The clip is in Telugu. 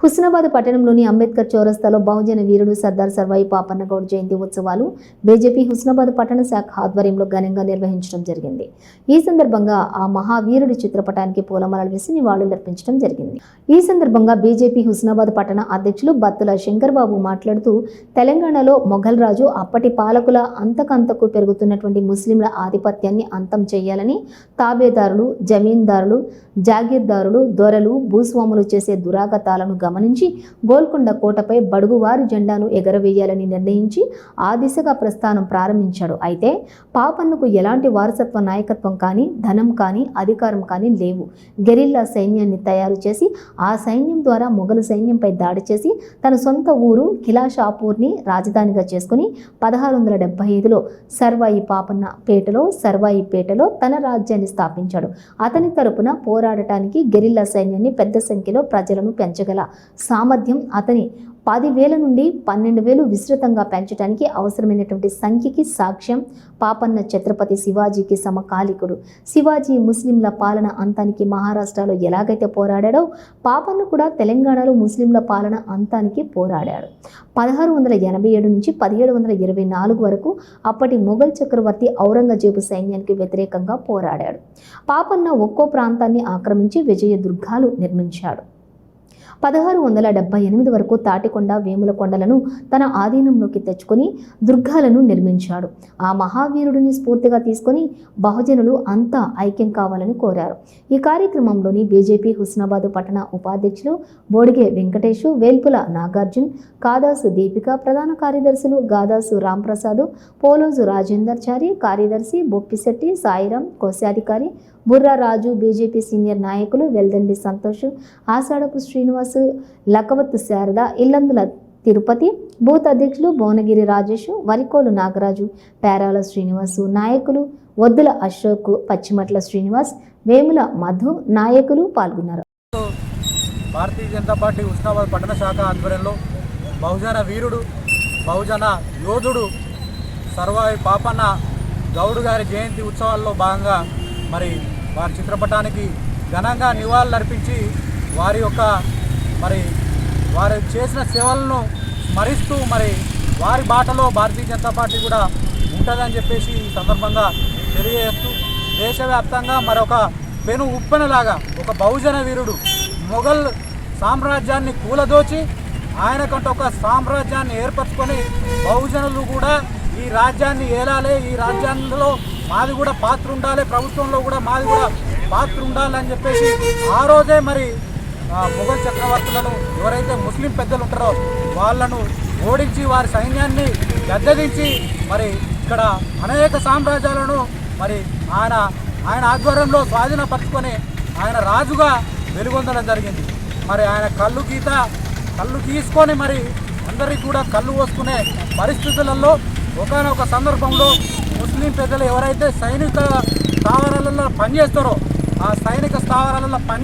హుస్నాబాద్ పట్టణంలోని అంబేద్కర్ చౌరస్తాలో బహుజన వీరుడు సర్దార్ సర్వాయి పాపన్నగౌడ్ జయంతి ఉత్సవాలు బీజేపీ హుస్నాబాద్ పట్టణ శాఖ ఆధ్వర్యంలో ఘనంగా నిర్వహించడం జరిగింది. ఈ సందర్భంగా ఆ మహావీరుడి చిత్రపటానికి పూలమాలలు వేసి నివాళులర్పించడం జరిగింది. ఈ సందర్భంగా బీజేపీ హుస్నాబాద్ పట్టణ అధ్యక్షులు బత్తుల శంకర్బాబు మాట్లాడుతూ తెలంగాణలో మొఘల్ రాజు అప్పటి పాలకుల అంతకంతకు పెరుగుతున్నటువంటి ముస్లింల ఆధిపత్యాన్ని అంతం చేయాలని తాబేదారులు జమీందారులు జాగీర్దారులు దొరలు భూస్వాములు చేసే దురాగతాలను గమనించి గోల్కొండ కోటపై బడుగువారి జెండాను ఎగరవేయాలని నిర్ణయించి ఆ దిశగా ప్రస్థానం ప్రారంభించాడు. అయితే పాపన్నకు ఎలాంటి వారసత్వ నాయకత్వం కానీ ధనం కానీ అధికారం కానీ లేవు. గెరిల్లా సైన్యాన్ని తయారు చేసి ఆ సైన్యం ద్వారా మొఘలు సైన్యంపై దాడి చేసి తన సొంత ఊరు కిలాషాపూర్ని రాజధానిగా చేసుకుని పదహారు వందల డెబ్బై ఐదులో సర్వాయి పాపన్న పేటలో సర్వాయి పేటలో తన రాజ్యాన్ని స్థాపించాడు. అతని తరపున పోరాడటానికి గెరిల్లా సైన్యాన్ని పెద్ద సంఖ్యలో ప్రజలను పెంచగల సామర్థ్యం అతని పదివేల నుండి పన్నెండు వేలు విస్తృతంగా పెంచడానికి అవసరమైనటువంటి సంఖ్యకి సాక్ష్యం పాపన్న ఛత్రపతి శివాజీకి సమకాలికుడు. శివాజీ ముస్లింల పాలన అంతానికి మహారాష్ట్రలో ఎలాగైతే పోరాడాడో పాపన్న కూడా తెలంగాణలో ముస్లింల పాలన అంతానికి పోరాడాడు. పదహారు వందల ఎనభై ఏడు నుంచి పదిహేడు వందల ఇరవై నాలుగు వరకు అప్పటి మొఘల్ చక్రవర్తి ఔరంగజేబు సైన్యానికి వ్యతిరేకంగా పోరాడాడు. పాపన్న ఒక్కో ప్రాంతాన్ని ఆక్రమించి విజయ దుర్గాలు నిర్మించాడు. పదహారు వందల డెబ్బై ఎనిమిది వరకు తాటికొండ వేముల కొండలను తన ఆధీనంలోకి తెచ్చుకొని దుర్గాలను నిర్మించాడు. ఆ మహావీరుడిని స్ఫూర్తిగా తీసుకొని బహుజనులు అంతా ఐక్యం కావాలని కోరారు. ఈ కార్యక్రమంలోని బీజేపీ హుస్నాబాద్ పట్టణ ఉపాధ్యక్షులు బోడిగే వెంకటేశు వేల్పుల నాగార్జున్ కాదాసు దీపిక ప్రధాన కార్యదర్శులు గాదాసు రాంప్రసాద్ పోలోజు రాజేందర్ చారి కార్యదర్శి బొప్పిశెట్టి సాయిరాం కోశాధికారి బుర్రా రాజు బీజేపీ సీనియర్ నాయకులు వెల్దండి సంతోష్ ఆషాఢపు శ్రీనివాస్ లకవత్ శారద ఇల్లందుల తిరుపతి బూత్ అధ్యక్షులు భువనగిరి రాజేష్ వరికోలు నాగరాజు పేరాల శ్రీనివాసు నాయకులు వద్దుల అశోక్ పచ్చిమట్ల శ్రీనివాస్ వేముల మధు నాయకులు పాల్గొన్నారు. భారతీయ జనతా పార్టీ ఉస్నాబాద్ పట్టణ శాఖ ఆధ్వర్యంలో బహుజన వీరుడు బహుజన యోధుడు సర్వాయి పాపన్న గౌడు గారి జయంతి ఉత్సవాల్లో భాగంగా మరి వారి చిత్రపటానికి ఘనంగా నివాళులు అర్పించి వారి యొక్క మరి వారు చేసిన సేవలను స్మరిస్తూ మరి వారి బాటలో భారతీయ జనతా పార్టీ కూడా ఉంటుందని చెప్పేసి ఈ సందర్భంగా తెలియజేస్తూ దేశవ్యాప్తంగా మరొక పెను ఉప్పెనలాగా ఒక బహుజన వీరుడు మొఘల్ సామ్రాజ్యాన్ని కూలదోచి ఆయనకంటే ఒక సామ్రాజ్యాన్ని ఏర్పరచుకొని బహుజనులు కూడా ఈ రాజ్యాన్ని ఏలాలి ఈ రాజ్యాంగంలో మాది కూడా పాత్ర ఉండాలి ప్రభుత్వంలో కూడా మాది కూడా పాత్ర ఉండాలి అని చెప్పేసి ఆ రోజే మరి మొఘల్ చక్రవర్తులను ఎవరైతే ముస్లిం పెద్దలు ఉంటారో వాళ్ళను ఓడించి వారి సైన్యాన్ని పెద్దదించి మరి ఇక్కడ అనేక సామ్రాజ్యాలను మరి ఆయన ఆయన ఆధ్వర్యంలో స్వాధీనపరుచుకొని ఆయన రాజుగా వెలుగొందడం జరిగింది. మరి ఆయన కళ్ళు గీత కళ్ళు తీసుకొని మరి అందరికీ కూడా కళ్ళు పోసుకునే పరిస్థితులలో ఒకనొక సందర్భంలో ముస్లిం పెద్దలు ఎవరైతే సైనిక స్థావరాలలో పనిచేస్తారో ఆ సైనిక స్థావరాలలో పని